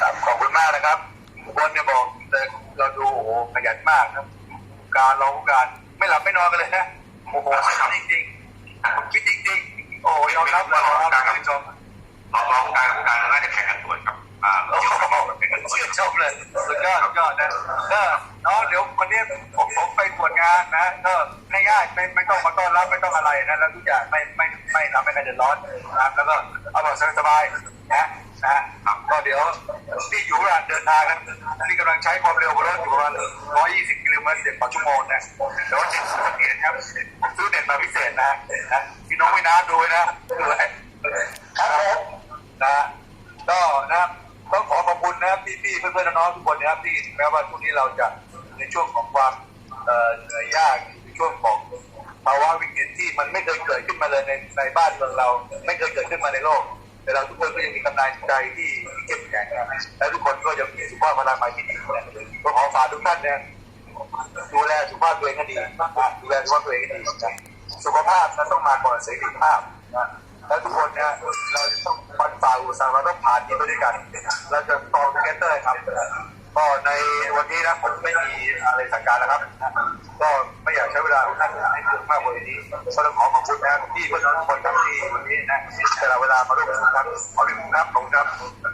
ครับขอบคุณมากนะครับทุกคนเนี่ยบอกเลยเราดูโอ้โหขยันมากนะการเราการไม่หลับไม่นอนกันเลยนะโอ้โหจริงจริงๆจริงจริงๆโอ้ยอมรับเลยครับชื่นชมรองรองการการน่าจะแข่งกันตรวจกับอ่าโอ้เกี่ยวกับโหแข่งกันตรวจชื่นชมเลยสุดยอดสุดยอดนะเออน้องเดี๋ยววันนี้ผมผมไปตรวจงานนะก็ง่ายๆไม่ไม่ต้องมาต้อนรับไม่ต้องอะไรนะแล้วทุกอย่างไม่ไม่ไม่ทำให้ใครเดือดร้อนนะแล้วก็เอาแบบสบายๆนะนะ ดี๋ยวที่อยู่ระหว่างเดินทางนะที่กำลังใช้ความเร็วบนรถอยู่ประมาณ120กิโลเมตรต่อชั่วโมงนะเดี๋ยวเจ็ดสิบนาทีนะครับผมซื้อเน็ตมาพิเศษนะนะพี่น้องไม่น้าดูนะดูไว้ครับผมนะก็นะต้องขอขอบคุณนะพี่ๆเพื่อนๆน้องๆทุกคนนะครับที่แม้ว่าช่วงนี้เราจะในช่วงของความเหนื่อยยากในช่วงของภาวะวิกฤตที่มันไม่เคยเกิดขึ้นมาเลยในในบ้านเมืองเรา ไม่เคยเกิดขึ้นมาในโลก แต่เราทุกคนก็ยังมีกำลังใจที่ แข็งนะและทุกคนก็ยังมีสุขภาพพลังกาที่ดีก็ขอฝากทุกท่านเนี่ยดูแลสุขภาพตัวเองให้ดีดูแลสุขภาพตัวเองให้ดีสุขภาพนั้นต้องมาก่อนเสรีภาพนะแล้วทุกคนเนี่ยเราจะต้องฟันฝ่าอุปสรรคเราต้องผ่านนี้ไปด้วยกัน เราจะต่อทูเกเตอร์ครับ ก็ในวันนี้นะผมไม่มีอะไรสั่งการแล้วครับ ก็ไม่อยากใช้เวลาท่านให้เกินมากกว่านี้ก็ต้องขอขอบคุณนะที่เพื่อนทุกคนที่วันนี้นะแต่ละเวลามาร่วมประชุมครับขอบคุณครับขอบคุณครับ